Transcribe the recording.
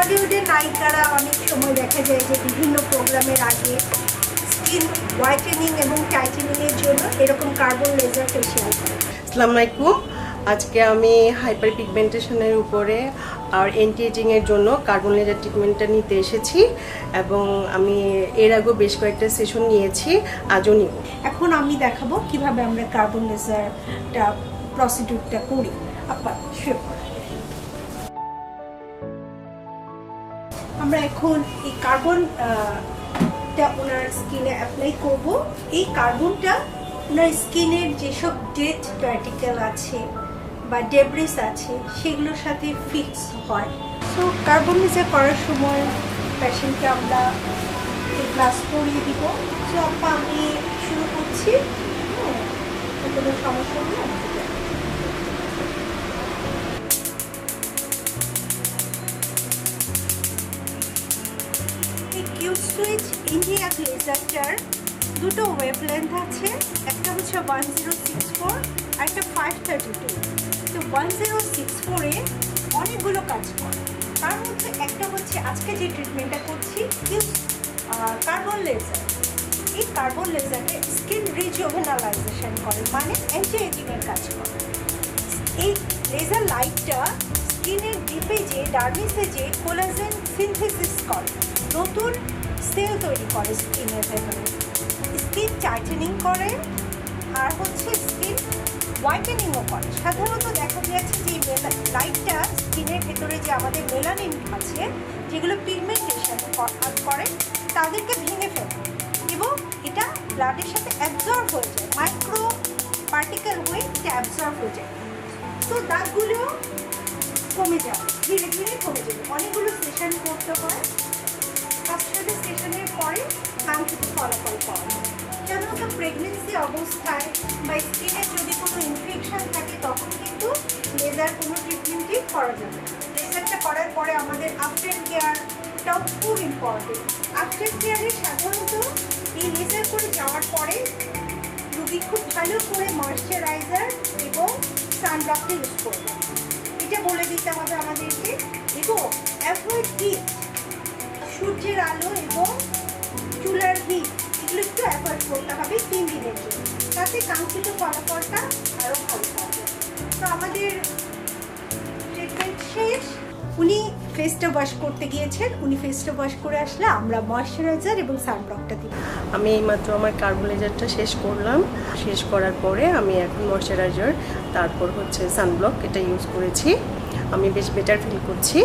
বলিউডের নায়িকারা অনেক সময় দেখা যায় যে বিভিন্ন প্রোগ্রামের আগে স্কিন হোয়াইটেনিং এবং টাইটেনিংয়ের জন্য এরকম কার্বন লেজার ফেশিয়াল করে। আসসালামু আলাইকুম। আজকে আমি হাইপার পিগমেন্টেশনের উপরে আর অ্যান্টি এজিংয়ের জন্য কার্বন লেজার ট্রিটমেন্টটা নিতে এসেছি এবং আমি এর আগেও বেশ কয়েকটা সেশন নিয়েছি আজও নিব। এখন আমি দেখাবো কীভাবে আমরা কার্বন লেজারটা প্রসিডিউরটা করি। আপা আমরা এখন এই কার্বন টা ওনার স্কিনে অ্যাপ্লাই করব। এই কার্বনটা ওনার স্কিনের যেসব ডেড পার্টিকেল আছে বা ডেব্রিস আছে সেগুলোর সাথে ফিক্স হয়। সো কার্বন লেজার করার সময় পেশেন্টকে আমরা ক্লাস করিয়ে দিব। সো আপা আমি শুরু করছি। হ্যাঁ, কোনো সমস্যা নেই? এই কিউ সুইচ ইন্ডিয়া লেজারটার দুটো ওয়েভলেন্থ আছে, একটা হচ্ছে ওয়ান জিরো সিক্স ফোর আর একটা ফাইভ থার্টি টু তো ওয়ান জিরো সিক্স ফোরে অনেকগুলো কাজ করে। তার মধ্যে একটা হচ্ছে আজকে যে ট্রিটমেন্টটা করছি কার্বন লেজার এই কার্বন লেজারে স্কিন রিজুভেনালাইজেশন করে মানে অ্যান্টি এজিংয়ের কাজ করে। এই লেজার লাইটটা স্কিনের ডিপে যে ডার্মিসে যে কোলাজেন সিনথেসিস করে, নতুন সেল তৈরি করে স্কিনের ভেতরে। স্কিন টাইটেনিং করে আর হচ্ছে স্কিন হোয়াইটেনিংও করে। সাধারণত দেখা যাচ্ছে যে লাইটটা স্কিনের ভেতরে যে আমাদের মেলানিন আছে, যেগুলো পিগমেন্টেশন করে, তাদেরকে ভেঙে ফেলে এবং এটা ব্লাডের সাথে অ্যাবজর্ব হয়ে যায়। মাইক্রো পার্টিকেল হয়ে এটা অ্যাবজর্ব হয়ে যায়। তো দাগগুলো কমে যাবে ধীরে ধীরে কমে যাবে। অনেকগুলো সেশন করতে হয়। ছটা সেশনের পরে কাঙ্ক্ষিত ফলাফল পাওয়া যায়। সাধারণত প্রেগনেন্সি অবস্থায় বা স্কিনের যদি কোনো ইনফেকশন থাকে, তখন কিন্তু লেজার কোনো ট্রিটমেন্টই করা যাবে লেজারটা করার পরে আমাদের আফটার কেয়ারটাও খুব ইম্পর্টেন্ট আফটার কেয়ারে সাধারণত এই লেজার করে যাওয়ার পরে রুগী খুব ভালো করে ময়শ্চারাইজার এবং সানব্লকটা ইউজ করবে। এটা বলে দিতে হবে আমাদেরকে। এবং অ্যাভয়েড হিট সূর্যের আলো এবং চুলার হিট, এগুলো একটু অ্যাভয়েড করতে হবে তিন দিনের জন্য। তাতে কাঙ্ক্ষিত ফলাফলটা আরও ভালো পাবে। তো আমাদের ট্রিটমেন্ট শেষ। উনি ফেসটা ওয়াশ করতে গিয়েছেন। উনি ফেসটা ওয়াশ করে আসলে আমরা ময়শ্চারাইজার এবং সানব্লকটা দিই আমি এইমাত্র আমার কার্বন লেজারটা শেষ করলাম। শেষ করার পরে আমি এখন ময়শ্চারাইজার তারপর হচ্ছে সানব্লক এটা ইউজ করেছি। আমি বেশ বেটার ফিল করছি।